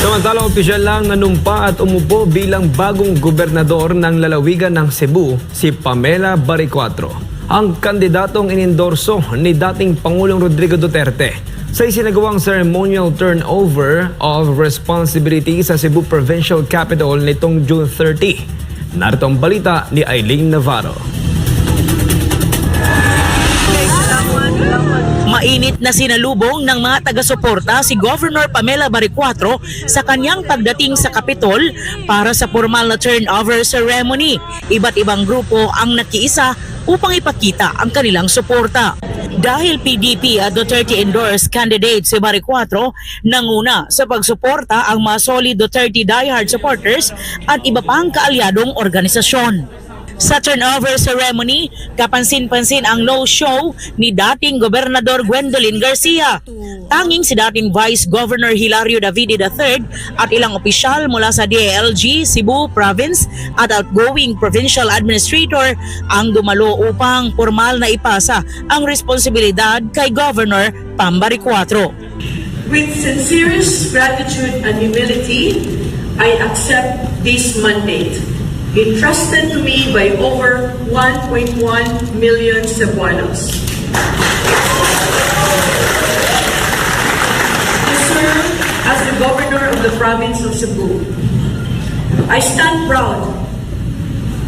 Samantalang opisyal lang nanumpa at umupo bilang bagong gobernador ng lalawigan ng Cebu, si Pamela Baricuatro. Ang kandidatong inendorso ni dating Pangulong Rodrigo Duterte sa isinagawang ceremonial turnover of responsibility sa Cebu Provincial Capital nitong June 30. Narito ang balita ni Eileen Navarro. Mainit na sinalubong ng mga taga-suporta si Governor Pamela Baricuatro sa kanyang pagdating sa Kapitol para sa formal na turnover ceremony. Iba't ibang grupo ang nakiisa upang ipakita ang kanilang suporta. Dahil PDP at Duterte endorsed candidate si Baricuatro, nanguna sa pagsuporta ang mga solid Duterte diehard supporters at iba pang kaalyadong organisasyon. Sa turnover ceremony, kapansin-pansin ang no-show ni dating Gobernador Gwendolyn Garcia. Tanging si dating Vice Governor Hilario Davide III at ilang opisyal mula sa DLG, Cebu Province at outgoing Provincial Administrator ang dumalo upang formal na ipasa ang responsibilidad kay Governor Pambari 4. With sincerest gratitude and humility, I accept this mandate entrusted to me by over 1.1 million Cebuanos. To serve as the governor of the province of Cebu. I stand proud,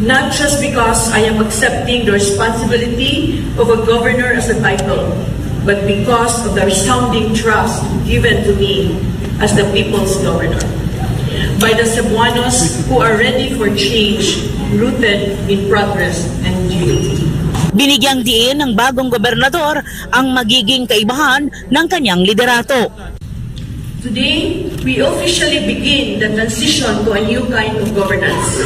not just because I am accepting the responsibility of a governor as a title, but because of the resounding trust given to me as the people's governor by the Cebuanos who are ready for change rooted in progress and unity. Binigyang diin ng bagong gobernador ang magiging kaibahan ng kanyang liderato. Today, we officially begin the transition to a new kind of governance,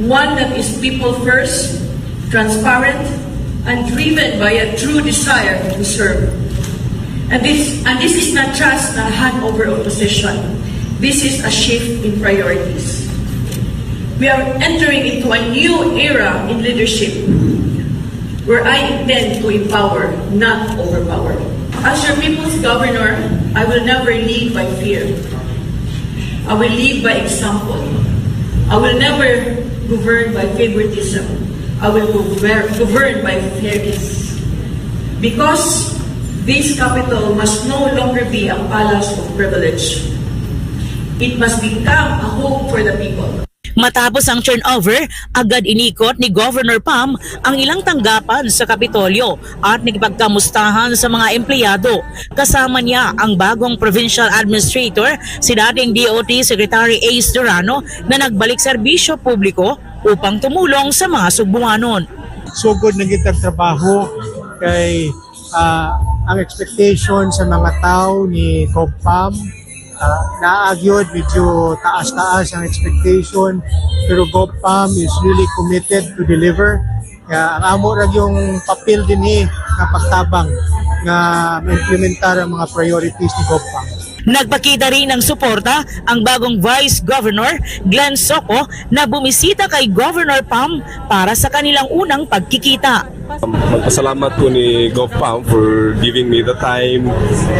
one that is people first, transparent, and driven by a true desire to serve. And this, and this is not just a handover of position. This is a shift in priorities. We are entering into a new era in leadership where I intend to empower, not overpower. As your people's governor, I will never lead by fear. I will lead by example. I will never govern by favoritism. I will govern, by fairness. Because this capital must no longer be a palace of privilege. It must become a home for the people. Matapos ang turnover, agad inikot ni Governor Pam ang ilang tanggapan sa Kapitolyo at nagpagkamustahan sa mga empleyado. Kasama niya ang bagong provincial administrator, si dating DOT Secretary Ace Durano na nagbalik serbisyo publiko upang tumulong sa mga Subuanon. sugod na kitang trabaho kay ah, ang expectation sa mga tao ni Copam uh, naagyod medyo taas-taas ang expectation pero Copam is really committed to deliver kaya ang amo ra yung papel din ni nga pagtabang nga implementar ang mga priorities ni Copam. Nagpakita rin ng suporta ang bagong Vice Governor Glenn Soco na bumisita kay Governor Pam para sa kanilang unang pagkikita. Magpasalamat ko ni GovPam for giving me the time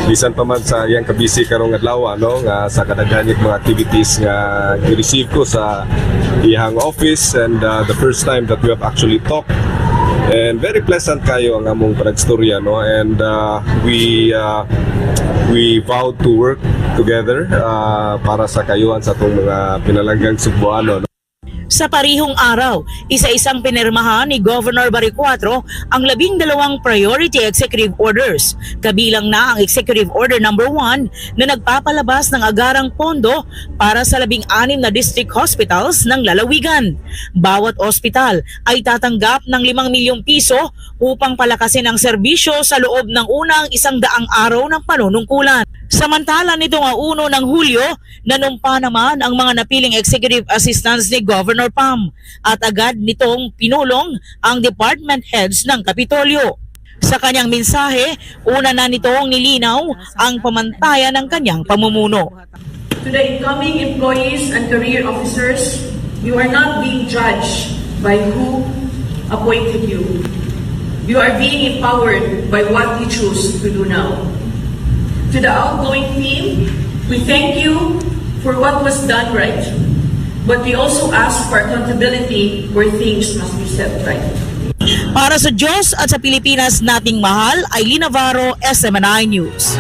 bisan pa man sa iyang kabisi karong adlaw no nga sa kadaghan mga activities nga gi-receive ko sa iyang office and uh, the first time that we have actually talked and very pleasant kayo ang among panagstorya no and uh, we uh, we vowed to work together uh, para sa kayuhan sa atong mga pinalanggang Cebuano no? Sa parihong araw, isa-isang pinirmahan ni Governor Baricuatro ang labing dalawang priority executive orders, kabilang na ang Executive Order Number 1 na nagpapalabas ng agarang pondo para sa labing anim na district hospitals ng lalawigan. Bawat ospital ay tatanggap ng 5 milyong piso upang palakasin ang serbisyo sa loob ng unang isang daang araw ng panunungkulan. Samantala nitong uno ng Hulyo, nanumpa naman ang mga napiling executive assistants ni Governor Pam at agad nitong pinulong ang department heads ng Kapitolyo. Sa kanyang mensahe, una na nitong nilinaw ang pamantayan ng kanyang pamumuno. To the incoming employees and career officers, you are not being judged by who appointed you. You are being empowered by what you choose to do now. To the outgoing team, we thank you for what was done right, but we also ask for accountability where things must be set right. Para sa Diyos at sa Pilipinas nating mahal, Eileen Navarro, SMNI News.